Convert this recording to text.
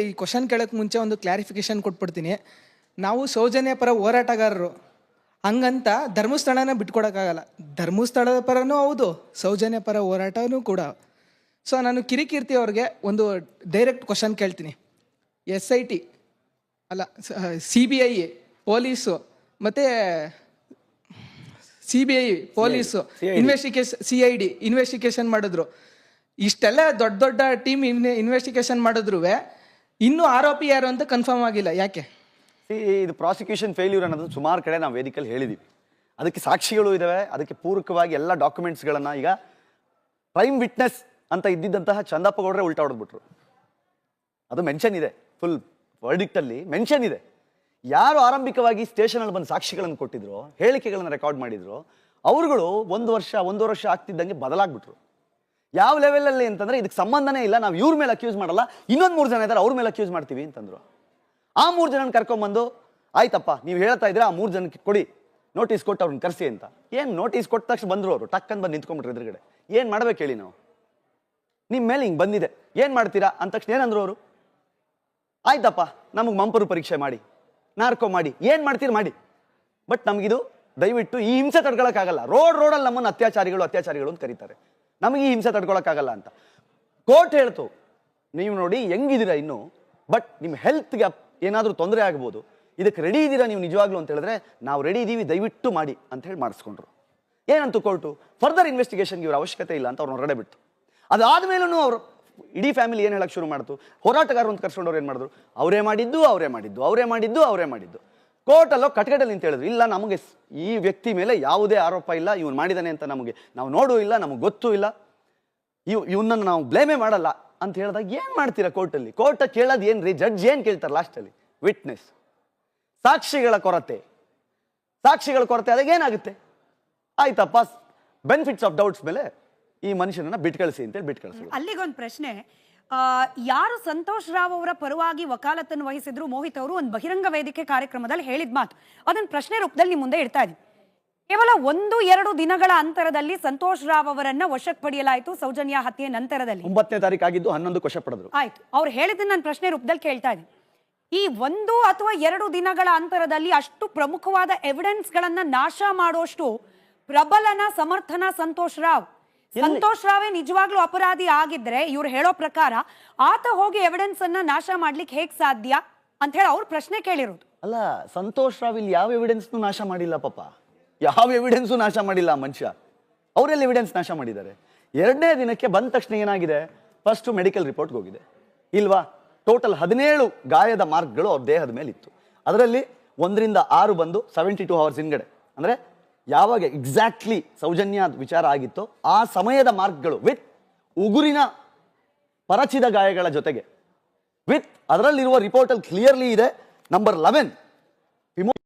ಈ ಕ್ವಶನ್ ಕೇಳೋಕ್ಕೆ ಮುಂಚೆ ಒಂದು ಕ್ಲಾರಿಫಿಕೇಶನ್ ಕೊಟ್ಬಿಡ್ತೀನಿ. ನಾವು ಸೌಜನ್ಯ ಪರ ಹೋರಾಟಗಾರರು. ಹಂಗಂತ ಧರ್ಮಸ್ಥಳನ ಬಿಟ್ಕೊಡೋಕ್ಕಾಗಲ್ಲ. ಧರ್ಮಸ್ಥಳದ ಪರನೂ ಹೌದು ಸೌಜನ್ಯ ಪರ ಹೋರಾಟನೂ ಕೂಡ. ಸೊ ನಾನು ಕಿರಿಕೀರ್ತಿ ಅವ್ರಿಗೆ ಒಂದು ಡೈರೆಕ್ಟ್ ಕ್ವಶನ್ ಕೇಳ್ತೀನಿ. ಎಸ್ ಐ ಟಿ ಅಲ್ಲ ಸಿ ಬಿ ಐ ಪೊಲೀಸು ಮತ್ತು C B I police investigation C I D investigation ಮಾಡಿದ್ರು. ಇಷ್ಟೆಲ್ಲ ದೊಡ್ಡ ದೊಡ್ಡ ಟೀಮ್ ಇನ್ವೆಸ್ಟಿಗೇಷನ್ ಮಾಡಿದ್ರು ಇನ್ನೂ ಆರೋಪಿ ಯಾರು ಅಂತ ಕನ್ಫರ್ಮ್ ಆಗಿಲ್ಲ. ಯಾಕೆ? ಸಿ ಇದು ಪ್ರಾಸಿಕ್ಯೂಷನ್ ಫೇಲ್ಯೂರ್ ಅನ್ನೋದು ಸುಮಾರು ಕಡೆ ನಾವು ವೇದಿಕೆಯಲ್ಲಿ ಹೇಳಿದ್ದೀವಿ ಅದಕ್ಕೆ ಸಾಕ್ಷಿಗಳು ಇದಾವೆ. ಅದಕ್ಕೆ ಪೂರಕವಾಗಿ ಎಲ್ಲ ಡಾಕ್ಯುಮೆಂಟ್ಸ್ಗಳನ್ನು ಈಗ ಪ್ರೈಮ್ ವಿಟ್ನೆಸ್ ಅಂತ ಇದ್ದಿದ್ದಂತಹ ಚಂದಪ್ಪ ಗೌಡ್ರೆ ಉಲ್ಟಾ ಹೊಡೆದ್ಬಿಟ್ರು. ಅದು ಮೆನ್ಷನ್ ಇದೆ. ಫುಲ್ ವರ್ಡಿಕ್ಟಲ್ಲಿ ಮೆನ್ಷನ್ ಇದೆ. ಯಾರು ಆರಂಭಿಕವಾಗಿ ಸ್ಟೇಷನಲ್ಲಿ ಬಂದು ಸಾಕ್ಷಿಗಳನ್ನು ಕೊಟ್ಟಿದ್ರು, ಹೇಳಿಕೆಗಳನ್ನು ರೆಕಾರ್ಡ್ ಮಾಡಿದ್ರು, ಅವರುಗಳು ಒಂದು ವರ್ಷ ಒಂದೂವರೆ ವರ್ಷ ಆಗ್ತಿದ್ದಂಗೆ ಬದಲಾಗ್ಬಿಟ್ರು. ಯಾವ ಲೆವೆಲಲ್ಲಿ ಅಂತಂದ್ರೆ ಇದಕ್ಕೆ ಸಂಬಂಧನೇ ಇಲ್ಲ, ನಾವು ಇವ್ರ ಮೇಲೆ ಅಕ್ಯೂಸ್ ಮಾಡಲ್ಲ, ಇನ್ನೊಂದು ಮೂರು ಜನ ಇದ್ದಾರೆ ಅವ್ರ ಮೇಲೆ ಅಕ್ಯೂಸ್ ಮಾಡ್ತೀವಿ ಅಂತಂದ್ರು. ಆ ಮೂರು ಜನನ ಕರ್ಕೊಂಬಂದು ಆಯ್ತಪ್ಪ, ನೀವು ಹೇಳ್ತಾ ಇದ್ರೆ ಆ ಮೂರು ಜನಕ್ಕೆ ಕೊಡಿ ನೋಟಿಸ್ ಕೊಟ್ಟು ಅವ್ರನ್ನ ಕರೆಸಿ ಅಂತ. ಏನು ನೋಟಿಸ್ ಕೊಟ್ಟ ತಕ್ಷಣ ಬಂದ್ರು ಅವರು, ಟಕ್ಕನ್ ಬಂದು ನಿಂತ್ಕೊಂಡ್ಬಿಟ್ರು ಎದುರುಗಡೆ. ಏನು ಮಾಡ್ಬೇಕು ಹೇಳಿ ನಾವು? ನಿಮ್ಮ ಮೇಲೆ ಹಿಂಗೆ ಬಂದಿದೆ, ಏನು ಮಾಡ್ತೀರಾ? ಅಂದ ತಕ್ಷಣ ಏನಂದ್ರು ಅವರು? ಆಯ್ತಪ್ಪ, ನಮಗೆ ಮಂಪರು ಪರೀಕ್ಷೆ ಮಾಡಿ, ನಾರ್ಕೋ ಮಾಡಿ, ಏನು ಮಾಡ್ತೀರಿ ಮಾಡಿ. ಬಟ್ ನಮಗಿದು ದಯವಿಟ್ಟು ಈ ಹಿಂಸೆ ತಡ್ಕೊಳಕ್ಕಾಗಲ್ಲ. ರೋಡ್ ರೋಡಲ್ಲಿ ನಮ್ಮನ್ನು ಅತ್ಯಾಚಾರಿಗಳು ಅತ್ಯಾಚಾರಿಗಳು ಅಂತ ಕರೀತಾರೆ. ನಮಗೆ ಈ ಹಿಂಸೆ ತಡ್ಕೊಳಕ್ಕಾಗಲ್ಲ ಅಂತ. ಕೋರ್ಟ್ ಹೇಳ್ತು, ನೀವು ನೋಡಿ ಹೆಂಗಿದ್ದೀರಾ ಇನ್ನು? ಬಟ್ ನಿಮ್ಮ ಹೆಲ್ತ್ಗೆ ಏನಾದರೂ ತೊಂದರೆ ಆಗ್ಬೋದು. ಇದಕ್ಕೆ ರೆಡಿ ಇದ್ದೀರಾ ನೀವು ನಿಜವಾಗ್ಲೂ ಅಂತ ಹೇಳಿದ್ರೆ, ನಾವು ರೆಡಿ ಇದ್ದೀವಿ, ದಯವಿಟ್ಟು ಮಾಡಿ ಅಂತ ಹೇಳಿ ಮಾಡಿಸ್ಕೊಂಡ್ರು. ಏನಂತೂ ಕೋರ್ಟು? ಫರ್ದರ್ ಇನ್ವೆಸ್ಟಿಗೇಷನ್ಗೆ ಇವ್ರ ಅವಶ್ಯಕತೆ ಇಲ್ಲ ಅಂತ ಅವ್ರು ಹೊರಗಡೆ ಬಿಟ್ಟು ಅದಾದ್ಮೇಲೂ ಅವರು ಇಡೀ ಫ್ಯಾಮಿಲಿ ಏನು ಹೇಳಕ್ಕೆ ಶುರು ಮಾಡ್ತು? ಹೋರಾಟಗಾರರು ಅಂತ ಕರ್ಸ್ಕೊಂಡವ್ರು ಏನು ಮಾಡಿದ್ರು? ಅವರೇ ಮಾಡಿದ್ದು ಅವರೇ ಮಾಡಿದ್ದು ಅವರೇ ಮಾಡಿದ್ದು ಅವರೇ ಮಾಡಿದ್ದು. ಕೋರ್ಟಲ್ಲೋ ಕಟ್ಕಟಲ್ಲಿ ಅಂತ ಹೇಳಿದ್ರು, ಇಲ್ಲ, ನಮಗೆ ಈ ವ್ಯಕ್ತಿ ಮೇಲೆ ಯಾವುದೇ ಆರೋಪ ಇಲ್ಲ, ಇವನು ಮಾಡಿದಾನೆ ಅಂತ ನಮಗೆ ನಾವು ನೋಡೂ ಇಲ್ಲ, ನಮಗೆ ಗೊತ್ತೂ ಇಲ್ಲ. ಇವ್ ಇವನನ್ನು ನಾವು ಬ್ಲೇಮೇ ಮಾಡಲ್ಲ. ಅಂತ ಹೇಳಿದಾಗ ಏನು ಮಾಡ್ತೀರಾ ಕೋರ್ಟಲ್ಲಿ? ಕೋರ್ಟ್ ಕೇಳೋದು ಏನು ರೀ ಜಡ್ಜ್ ಏನು ಕೇಳ್ತಾರೆ ಲಾಸ್ಟಲ್ಲಿ? ವಿಟ್ನೆಸ್ ಸಾಕ್ಷಿಗಳ ಕೊರತೆ. ಸಾಕ್ಷಿಗಳ ಕೊರತೆ ಆದಾಗ ಏನಾಗುತ್ತೆ? ಆಯ್ತಪ್ಪ ಬೆನಿಫಿಟ್ಸ್ ಆಫ್ ಡೌಟ್ಸ್ ಮೇಲೆ ಈ ಮನುಷ್ಯನನ್ನ ಬಿಟ್ಕಳಿಸಿ ಅಂತೇಳಿ ಬಿಟ್ಕಳಿಸಿ ಅಲ್ಲಿಗೊಂದು ಪ್ರಶ್ನೆ ಯಾರು ಸಂತೋಷ್ ರಾವ್ ಅವರ ಪರವಾಗಿ ವಕಾಲತನ್ನು ವಹಿಸಿದ್ರು? ಮೋಹಿತ್ ಅವರು ಒಂದು ಬಹಿರಂಗ ವೇದಿಕೆ ಕಾರ್ಯಕ್ರಮದಲ್ಲಿ ಹೇಳಿದ ಮಾತು. ಅದನ್ನು ಪ್ರಶ್ನೆ ರೂಪದಲ್ಲಿ ನಿಮ್ಮ ಮುಂದೆ ಇಡ್ತಾ ಇದ್ದೀನಿ. ಕೇವಲ ಒಂದು ಎರಡು ದಿನಗಳ ಅಂತರದಲ್ಲಿ ಸಂತೋಷ್ ರಾವ್ ಅವರನ್ನ ವಶಕ್ಕೆ ಪಡೆಯಲಾಯಿತು ಸೌಜನ್ಯ ಹತ್ಯೆ ನಂತರದಲ್ಲಿ. ಒಂಬತ್ತನೇ ತಾರೀಕು ಆಗಿದ್ದು ಹನ್ನೊಂದು ಖುಷ ಪಡೆದ್ರು. ಆಯ್ತು. ಅವ್ರು ಹೇಳಿದ್ದನ್ನ ನಾನು ಪ್ರಶ್ನೆ ರೂಪದಲ್ಲಿ ಕೇಳ್ತಾ ಇದ್ದೀನಿ. ಈ ಒಂದು ಅಥವಾ ಎರಡು ದಿನಗಳ ಅಂತರದಲ್ಲಿ ಅಷ್ಟು ಪ್ರಮುಖವಾದ ಎವಿಡೆನ್ಸ್ ಗಳನ್ನ ನಾಶ ಮಾಡುವಷ್ಟು ಪ್ರಬಲನ ಸಮರ್ಥನ ಸಂತೋಷ್ ರಾವ್ ಸಂತೋಷ್ ರಾವೇ ನಿಜವಾಗ್ಲೂ ಅಪರಾಧಿ ಆಗಿದ್ರೆ ಇವ್ರು ಹೇಳೋ ಪ್ರಕಾರ ಆತ ಹೋಗಿ ಎವಿಡೆನ್ಸ್ ಅನ್ನ ನಾಶ ಮಾಡ್ಲಿಕ್ಕೆ ಹೇಗ್ ಸಾಧ್ಯ ಅಂತ ಹೇಳಿ ಅವ್ರು ಪ್ರಶ್ನೆ ಕೇಳಿರೋದು. ಅಲ್ಲ ಸಂತೋಷ್ ರಾವ್ ಇಲ್ಲಿ ಯಾವ ಎವಿಡೆನ್ಸ್ ನಾಶ ಮಾಡಿಲ್ಲ ಪಾಪ. ಯಾವ ಎವಿಡೆನ್ಸ್ ನಾಶ ಮಾಡಿಲ್ಲ ಮನುಷ್ಯ. ಅವರೆಲ್ಲ ಎವಿಡೆನ್ಸ್ ನಾಶ ಮಾಡಿದ್ದಾರೆ? ಎರಡನೇ ದಿನಕ್ಕೆ ಬಂದ ತಕ್ಷಣ ಏನಾಗಿದೆ? ಫಸ್ಟ್ ಮೆಡಿಕಲ್ ರಿಪೋರ್ಟ್ ಹೋಗಿದೆ. ಇಲ್ವಾ? ಟೋಟಲ್ ಹದಿನೇಳು ಗಾಯದ ಮಾರ್ಕ್ಗಳು ಅವ್ರ ದೇಹದ ಮೇಲೆ ಇತ್ತು ಅದರಲ್ಲಿ ಒಂದರಿಂದ ಆರು ಬಂದು ಸೆವೆಂಟಿ ಟೂ ಅವರ್ಸ್ ಹಿಂಗಡೆ ಅಂದರೆ ಯಾವಾಗ ಎಕ್ಸಾಕ್ಟ್ಲಿ ಸೌಜನ್ಯ ವಿಚಾರ ಆಗಿತ್ತೋ ಆ ಸಮಯದ ಮಾರ್ಕ್ಗಳು ವಿತ್ ಉಗುರಿನ ಪರಚಿದ ಗಾಯಗಳ ಜೊತೆಗೆ. ವಿತ್ ಅದರಲ್ಲಿರುವ ರಿಪೋರ್ಟಲ್ಲಿ ಕ್ಲಿಯರ್ಲಿ ಇದೆ. Number eleven